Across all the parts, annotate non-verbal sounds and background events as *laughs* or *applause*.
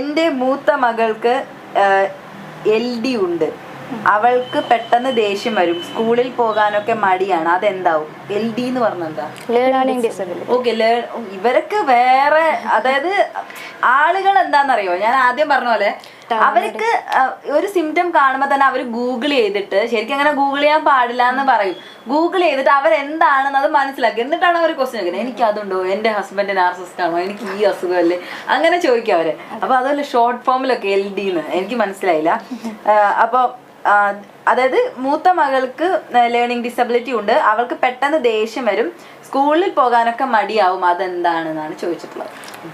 എന്റെ മൂത്ത മകൾക്ക് എൽ ഡി ഉണ്ട്. അവൾക്ക് പെട്ടെന്ന് ദേഷ്യം വരും. സ്കൂളിൽ പോകാനൊക്കെ മടിയാണ്. അതെന്താവും? എൽ ഡി എന്ന് പറഞ്ഞെന്താ? ലേണിംഗ് ഡിസബിലിറ്റി ഓക്കെ ഇവരൊക്കെ വേറെ അതായത് ആളുകൾ എന്താണെന്നറിയോ ഞാൻ ആദ്യം പറഞ്ഞ പോലെ അവർക്ക് ഒരു സിംറ്റം കാണുമ്പോൾ തന്നെ അവർ ഗൂഗിൾ ചെയ്തിട്ട് ശരിക്കും അങ്ങനെ ഗൂഗിൾ ചെയ്യാൻ പാടില്ല എന്ന് പറയും. ഗൂഗിൾ ചെയ്തിട്ട് അവരെന്താണെന്ന് അത് മനസ്സിലാക്കി. എന്നിട്ടാണ് അവർ ക്വസ്റ്റ്യൻ ചോദിക്കുന്നത്. എനിക്ക് അതുണ്ടോ? എന്റെ ഹസ്ബൻഡ് നാർസിസ്റ്റ് ആണോ? എനിക്ക് ഈ അസുഖമല്ലേ? അങ്ങനെ ചോദിക്കും അവർ. അപ്പൊ അതുപോലെ ഷോർട്ട് ഫോമിലൊക്കെ എൽ ഡി എന്ന് എനിക്ക് മനസ്സിലായില്ല. അപ്പോൾ അതായത് മൂത്ത മകൾക്ക് ലേണിംഗ് ഡിസബിലിറ്റി ഉണ്ട്. അവൾക്ക് പെട്ടെന്ന് ദേഷ്യം വരും. സ്കൂളിൽ പോകാനൊക്കെ മടിയാവും. അതെന്താണെന്നാണ് ചോദിച്ചിട്ടുള്ളത്.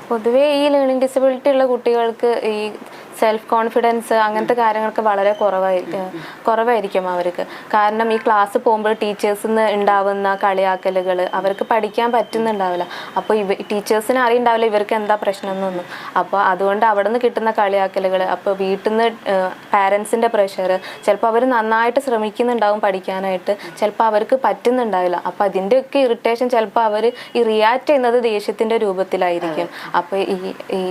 പൊതുവേ ഈ ലേണിംഗ് ഡിസബിലിറ്റി ഉള്ള കുട്ടികൾക്ക് ഈ സെൽഫ് കോൺഫിഡൻസ് അങ്ങനത്തെ കാര്യങ്ങളൊക്കെ വളരെ കുറവായിരിക്കും കുറവായിരിക്കും അവർക്ക്. കാരണം ഈ ക്ലാസ് പോകുമ്പോൾ ടീച്ചേഴ്സിൽ നിന്ന് ഉണ്ടാവുന്ന കളിയാക്കലുകൾ അവർക്ക് പഠിക്കാൻ പറ്റുന്നുണ്ടാവില്ല. അപ്പോൾ ഇവ ടീച്ചേഴ്സിന് അറിയുണ്ടാവില്ല ഇവർക്ക് എന്താ പ്രശ്നം എന്നൊന്നും അപ്പോൾ അതുകൊണ്ട് അവിടെ നിന്ന് കിട്ടുന്ന കളിയാക്കലുകൾ അപ്പോൾ വീട്ടിൽ നിന്ന് പാരൻസിന്റെ പ്രഷർ ചിലപ്പോൾ അവർ നന്നായിട്ട് ശ്രമിക്കുന്നുണ്ടാവും പഠിക്കാനായിട്ട് ചിലപ്പോൾ അവർക്ക് പറ്റുന്നുണ്ടാവില്ല. അപ്പോൾ അതിന്റെയൊക്കെ ഇറിറ്റേഷൻ ചിലപ്പോൾ അവർ ഈ റിയാക്ട് ചെയ്യുന്നത് ദേഷ്യത്തിന്റെ രൂപത്തിലായിരിക്കും. അപ്പോൾ ഈ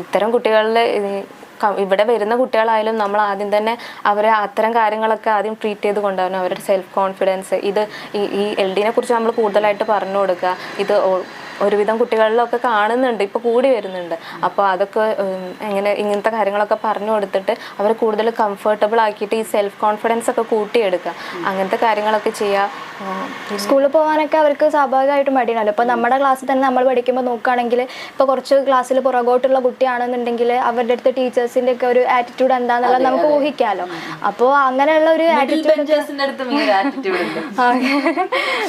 ഇത്തരം കുട്ടികളിൽ ഇവിടെ വരുന്ന കുട്ടികളായാലും നമ്മൾ ആദ്യം തന്നെ അവരെ അത്തരം കാര്യങ്ങളൊക്കെ ആദ്യം ട്രീറ്റ് ചെയ്ത് കൊണ്ടുവരണം. അവരുടെ സെൽഫ് കോൺഫിഡൻസ് ഇത് ഈ എൽ ഡിനെ കുറിച്ച് നമ്മൾ കൂടുതലായിട്ട് പറഞ്ഞു കൊടുക്കുക. ഇത് ഒരുവിധം കുട്ടികളിലൊക്കെ കാണുന്നുണ്ട് ഇപ്പോൾ കൂടി വരുന്നുണ്ട്. അപ്പോൾ അതൊക്കെ എങ്ങനെ ഇങ്ങനത്തെ കാര്യങ്ങളൊക്കെ പറഞ്ഞു കൊടുത്തിട്ട് അവരെ കൂടുതൽ കംഫർട്ടബിൾ ആക്കിയിട്ട് ഈ സെൽഫ് കോൺഫിഡൻസ് ഒക്കെ കൂട്ടിയെടുക്കുക. അങ്ങനത്തെ കാര്യങ്ങളൊക്കെ ചെയ്യുക സ്കൂളിൽ പോകാനൊക്കെ അവർക്ക് സ്വാഭാവികമായിട്ടും മടിയാണല്ലോ. ഇപ്പോൾ നമ്മുടെ ക്ലാസ്സിൽ തന്നെ നമ്മൾ പഠിക്കുമ്പോൾ നോക്കുകയാണെങ്കിൽ ഇപ്പോൾ കുറച്ച് ക്ലാസ്സിൽ പുറകോട്ടുള്ള കുട്ടിയാണെന്നുണ്ടെങ്കിൽ അവരുടെ അടുത്ത് ടീച്ചേഴ്സിന്റെ ഒക്കെ ഒരു ആറ്റിറ്റ്യൂഡ് എന്താണെന്നുള്ളത് നമുക്ക് ഊഹിക്കാമല്ലോ അപ്പോൾ അങ്ങനെയുള്ള ഒരു ആറ്റിറ്റ്യൂഡ് *laughs* ഉണ്ട്.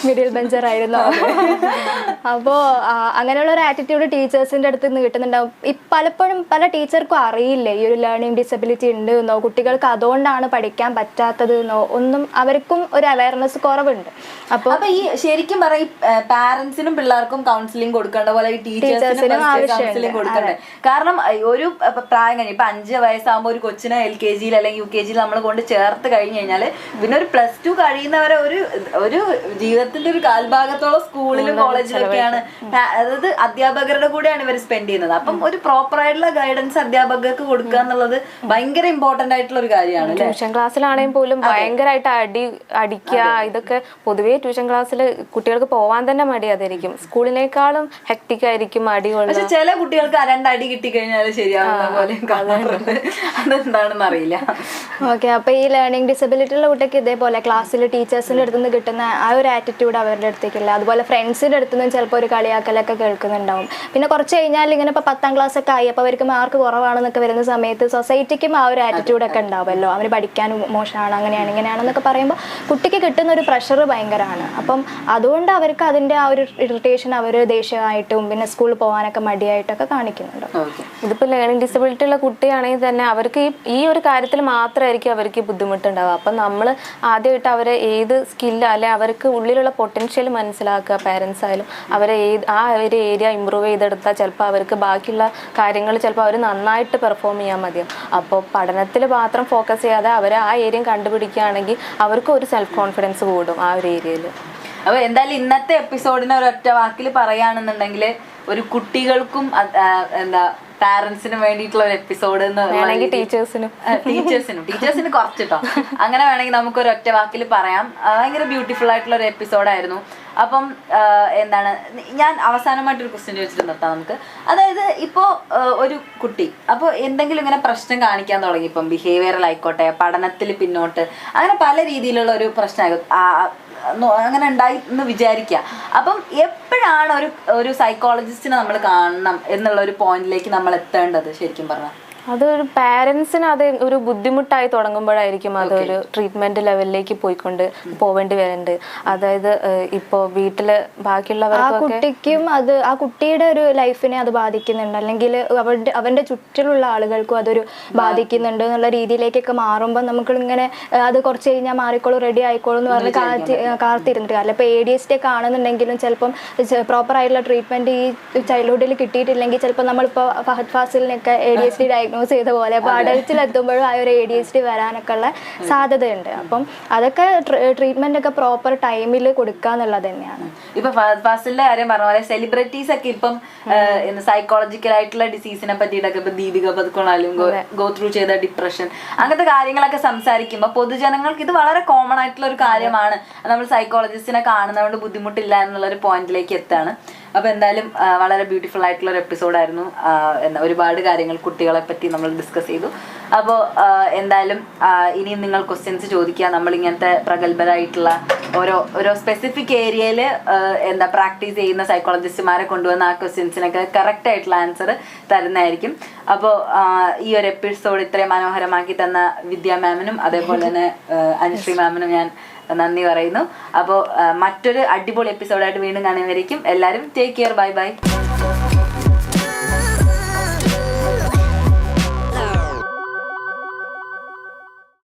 മിഡിൽ ബെഞ്ചർ *laughs* ആയിരുന്നു *laughs* അപ്പോൾ അങ്ങനെയുള്ള ഒരു ആറ്റിറ്റ്യൂഡ് ടീച്ചേഴ്സിന്റെ അടുത്ത് നിന്ന് കിട്ടുന്നുണ്ടാവും. പലപ്പോഴും പല ടീച്ചർക്കും അറിയില്ല ഈ ഒരു ലേണിംഗ് ഡിസബിലിറ്റി ഉണ്ട് എന്നോ കുട്ടികൾക്ക് അതുകൊണ്ടാണ് പഠിക്കാൻ പറ്റാത്തത് എന്നോ ഒന്നും അവർക്കും ഒരു അവയർനെസ് കുറവുണ്ട്. അപ്പോൾ അപ്പൊ ഈ ശരിക്കും പറയും പാരന്റ്സിനും പിള്ളേർക്കും കൗൺസിലിംഗ് കൊടുക്കേണ്ട പോലെ ടീച്ചേഴ്സിനും കൗൺസിലിംഗ് കൊടുക്കണ്ടേ? കാരണം ഒരു പ്രായം കഴിഞ്ഞ് ഇപ്പൊ അഞ്ച് വയസ്സാകുമ്പോൾ ഒരു കൊച്ചിനെ എൽ കെ ജിയിൽ അല്ലെങ്കിൽ യു കെ ജിയിൽ നമ്മൾ കൊണ്ട് ചേർത്ത് കഴിഞ്ഞ് കഴിഞ്ഞാൽ പിന്നെ ഒരു പ്ലസ് ടു കഴിയുന്നവരെ ഒരു ഒരു ജീവിതത്തിന്റെ ഒരു കാൽഭാഗത്തോളം സ്കൂളിലും കോളേജിലൊക്കെയാണ് അതായത് അധ്യാപകരുടെ കൂടെയാണ് ഇവർ സ്പെൻഡ് ചെയ്യുന്നത്. അപ്പം ഒരു പ്രോപ്പർ ആയിട്ടുള്ള ഗൈഡൻസ് അധ്യാപകർക്ക് കൊടുക്കുക എന്നുള്ളത് ഭയങ്കര ഇമ്പോർട്ടന്റ് ആയിട്ടുള്ള ഒരു കാര്യമാണ് ട്യൂഷൻ ക്ലാസ്സിലാണെങ്കിൽ പോലും ഭയങ്കരമായിട്ട് അടി അടിക്കുക ഇതൊക്കെ പൊതുവേ ട്യൂഷൻ ക്ലാസ്സിൽ കുട്ടികൾക്ക് പോവാൻ തന്നെ മടിയാതിരിക്കും സ്കൂളിനേക്കാളും ഹെക്ടിക് ആയിരിക്കും അടി പക്ഷെ ചില കുട്ടികൾക്ക് രണ്ടടി കിട്ടി കഴിഞ്ഞാൽ ശരിയാവുന്ന പോലെ കാണാറുണ്ട്. അതെന്താണെന്ന് അറിയില്ല. ഓക്കെ അപ്പൊ ഈ ലേണിംഗ് ഡിസബിലിറ്റി ഉള്ള കുട്ടിക്ക് ഇതേപോലെ ക്ലാസ്സിൽ ടീച്ചേഴ്സിന്റെ അടുത്തുനിന്ന് കിട്ടുന്ന ആ ഒരു ആറ്റിറ്റ്യൂഡ് അവരുടെ അടുത്തേക്കില്ല. അതുപോലെ ഫ്രണ്ട്സിന്റെ അടുത്തുനിന്ന് ചിലപ്പോൾ ഒരു കളിയാക്കലൊക്കെ കേൾക്കുന്നുണ്ടാവും. പിന്നെ കുറച്ച് കഴിഞ്ഞാൽ ഇങ്ങനെ ഇപ്പോൾ പത്താം ക്ലാസ് ഒക്കെ ആയി അപ്പോൾ അവർക്ക് മാർക്ക് കുറവാണെന്നൊക്കെ വരുന്ന സമയത്ത് സൊസൈറ്റിക്കും ആ ഒരു ആറ്റിറ്റ്യൂഡ് ഒക്കെ ഉണ്ടാവുമല്ലോ. അവർ പഠിക്കാൻ മോശമാണ് അങ്ങനെയാണ് ഇങ്ങനെയാണെന്നൊക്കെ പറയുമ്പോൾ കുട്ടിക്ക് കിട്ടുന്ന ഒരു പ്രഷർ ഭയങ്കരമാണ്. അപ്പം അതുകൊണ്ട് അവർക്ക് അതിന്റെ ആ ഒരു ഇറിറ്റേഷൻ അവർ ദേഷ്യമായിട്ടും പിന്നെ സ്കൂളിൽ പോകാനൊക്കെ മടിയായിട്ടൊക്കെ കാണിക്കുന്നുണ്ട്. ഇതിപ്പോ ഇതിപ്പോൾ ലേണിംഗ് ഡിസബിലിറ്റി ഉള്ള കുട്ടിയാണെങ്കിൽ തന്നെ അവർക്ക് ഈ ഈ ഒരു കാര്യത്തിൽ മാത്രമായിരിക്കും അവർക്ക് ബുദ്ധിമുട്ടുണ്ടാവുക. അപ്പം നമ്മൾ ആദ്യമായിട്ട് അവരെ ഏത് സ്കില്ല അല്ലെ അവർക്ക് ഉള്ളിലുള്ള പൊട്ടൻഷ്യൽ മനസ്സിലാക്കുക പാരൻസ് ആയാലും അവരെ ഏത് ആ ഒരു ഏരിയ ഇമ്പ്രൂവ് ചെയ്തെടുത്താൽ ചിലപ്പോൾ അവർക്ക് ബാക്കിയുള്ള കാര്യങ്ങൾ ചിലപ്പോൾ അവർ നന്നായിട്ട് പെർഫോം ചെയ്യാൻ മതിയാവും. അപ്പോൾ പഠനത്തിൽ മാത്രം ഫോക്കസ് ചെയ്യാതെ അവർ ആ ഏരിയ കണ്ടുപിടിക്കുകയാണെങ്കിൽ അവർക്ക് ഒരു സെൽഫ് കോൺഫിഡൻസ് കൂടും ആ ഒരു ഏരിയയിൽ അപ്പോൾ എന്തായാലും ഇന്നത്തെ എപ്പിസോഡിനെ ഒരൊറ്റ വാക്കിൽ പറയുകയാണെന്നുണ്ടെങ്കിൽ ഒരു കുട്ടികൾക്കും എന്താ പാരന്റ്സിനും വേണ്ടിയിട്ടുള്ള ഒരു എപ്പിസോഡ് എന്ന് വേണമെങ്കിൽ ടീച്ചേഴ്സിനും ടീച്ചേഴ്സിനും ടീച്ചേഴ്സിന് കുറച്ചിട്ടോ. അങ്ങനെ വേണമെങ്കിൽ നമുക്ക് ഒരു ഒറ്റ വാക്കിൽ പറയാം. ഭയങ്കര ബ്യൂട്ടിഫുൾ ആയിട്ടുള്ള ഒരു എപ്പിസോഡായിരുന്നു അപ്പം എന്താണ് ഞാൻ അവസാനമായിട്ടൊരു ക്വസ്റ്റ്യൻ ചോദിച്ചിട്ട് നിർത്താം നമുക്ക്. അതായത് ഇപ്പോൾ ഒരു കുട്ടി അപ്പോൾ എന്തെങ്കിലും ഇങ്ങനെ പ്രശ്നം കാണിക്കാൻ തുടങ്ങി. ഇപ്പം ബിഹേവിയറൽ ആയിക്കോട്ടെ പഠനത്തിൽ പിന്നോട്ട് അങ്ങനെ പല രീതിയിലുള്ള ഒരു പ്രശ്നമാകും നോ- അങ്ങനെ ഉണ്ടായി എന്ന് വിചാരിക്കുക. അപ്പം എപ്പോഴാണ് ഒരു ഒരു സൈക്കോളജിസ്റ്റിനെ നമ്മൾ കാണണം എന്നുള്ള ഒരു പോയിന്റിലേക്ക് നമ്മൾ എത്തേണ്ടത് ശരിക്കും പറഞ്ഞാൽ അതൊരു പാരൻസിന് അത് ഒരു ബുദ്ധിമുട്ടായി തുടങ്ങുമ്പോഴായിരിക്കും അതൊരു ട്രീറ്റ്മെന്റ് ലെവലിലേക്ക് പോയിക്കൊണ്ട് പോവേണ്ടി വരുന്നുണ്ട് അതായത് ഇപ്പോ വീട്ടിൽ ആ കുട്ടിക്കും അത് ആ കുട്ടിയുടെ ഒരു ലൈഫിനെ അത് ബാധിക്കുന്നുണ്ട്. അല്ലെങ്കിൽ അവരുടെ അവന്റെ ചുറ്റിലുള്ള ആളുകൾക്കും അതൊരു ബാധിക്കുന്നുണ്ട് എന്നുള്ള രീതിയിലേക്കൊക്കെ മാറുമ്പോൾ നമുക്ക് ഇങ്ങനെ അത് കുറച്ച് കഴിഞ്ഞാൽ മാറിക്കോളും റെഡി ആയിക്കോളും എന്ന് പറഞ്ഞ് കാത്തി കാത്തിരുന്നിട്ട് കാരണം ഇപ്പൊ എ ഡി എസ് ടി ഒക്കെ ആണെന്നുണ്ടെങ്കിലും ചിലപ്പം പ്രോപ്പർ ആയിട്ടുള്ള ട്രീറ്റ്മെന്റ് ഈ ചൈൽഡ്ഹുഡിൽ കിട്ടിയിട്ടില്ലെങ്കിൽ ചിലപ്പോൾ നമ്മളിപ്പോൾ Fahadh ഫാസിലിനൊക്കെ A D S D diagnose ചെയ്ത പോലെ. അപ്പോൾ അഡൽറ്റിലെത്തുമ്പോഴും ആ ഒരു എ ഡി എച്ച് ഡി വരാനൊക്കെ ഉള്ള സാധ്യതയുണ്ട്. അപ്പം അതൊക്കെ ട്രീറ്റ്മെന്റ് ഒക്കെ പ്രോപ്പർ ടൈമിൽ കൊടുക്കുക എന്നുള്ളത് തന്നെയാണ്. ഇപ്പൊ ഫാസിലിന്റെ കാര്യം പറഞ്ഞ പോലെ സെലിബ്രിറ്റീസ് ഒക്കെ ഇപ്പം സൈക്കോളജിക്കൽ ആയിട്ടുള്ള ഡിസീസിനെ പറ്റിയിട്ടൊക്കെ ഇപ്പൊ ദീപിക പതുക്കോണാലും ഗോ ത്രൂ ചെയ്ത ഡിപ്രഷൻ അങ്ങനത്തെ കാര്യങ്ങളൊക്കെ സംസാരിക്കുമ്പോൾ പൊതുജനങ്ങൾക്ക് ഇത് വളരെ കോമൺ ആയിട്ടുള്ള ഒരു കാര്യമാണ്. നമ്മൾ സൈക്കോളജിസ്റ്റിനെ കാണുന്നതുകൊണ്ട് ബുദ്ധിമുട്ടില്ല എന്നുള്ള ഒരു പോയിന്റിലേക്ക് എത്താണ്. അപ്പൊ എന്തായാലും വളരെ ബ്യൂട്ടിഫുൾ ആയിട്ടുള്ള ഒരു എപ്പിസോഡായിരുന്നു എന്താ ഒരുപാട് കാര്യങ്ങൾ കുട്ടികളെ പറ്റി നമ്മൾ ഡിസ്കസ് ചെയ്തു. അപ്പോൾ എന്തായാലും ഇനിയും നിങ്ങൾ ക്വസ്റ്റ്യൻസ് ചോദിക്കുക. നമ്മൾ ഇങ്ങനത്തെ പ്രഗത്ഭരായിട്ടുള്ള ഓരോ ഓരോ സ്പെസിഫിക് ഏരിയയിൽ എന്താ പ്രാക്ടീസ് ചെയ്യുന്ന സൈക്കോളജിസ്റ്റുമാരെ കൊണ്ടുവന്ന ആ ക്വസ്റ്റ്യൻസിനൊക്കെ കറക്റ്റ് ആയിട്ടുള്ള ആൻസർ തരുന്നതായിരിക്കും. അപ്പോൾ ഈ ഒരു എപ്പിസോഡ് ഇത്രയും മനോഹരമാക്കി തന്ന വിദ്യ മാമിനും അതേപോലെ തന്നെ അനുശ്രീ മാമിനും ഞാൻ നന്ദി പറയുന്നു. അപ്പോൾ മറ്റൊരു അടിപൊളി എപ്പിസോഡായിട്ട് വീണ്ടും കാണാൻ കാണുന്നവരേക്കും എല്ലാവരും ടേക്ക് കെയർ ബൈ ബൈ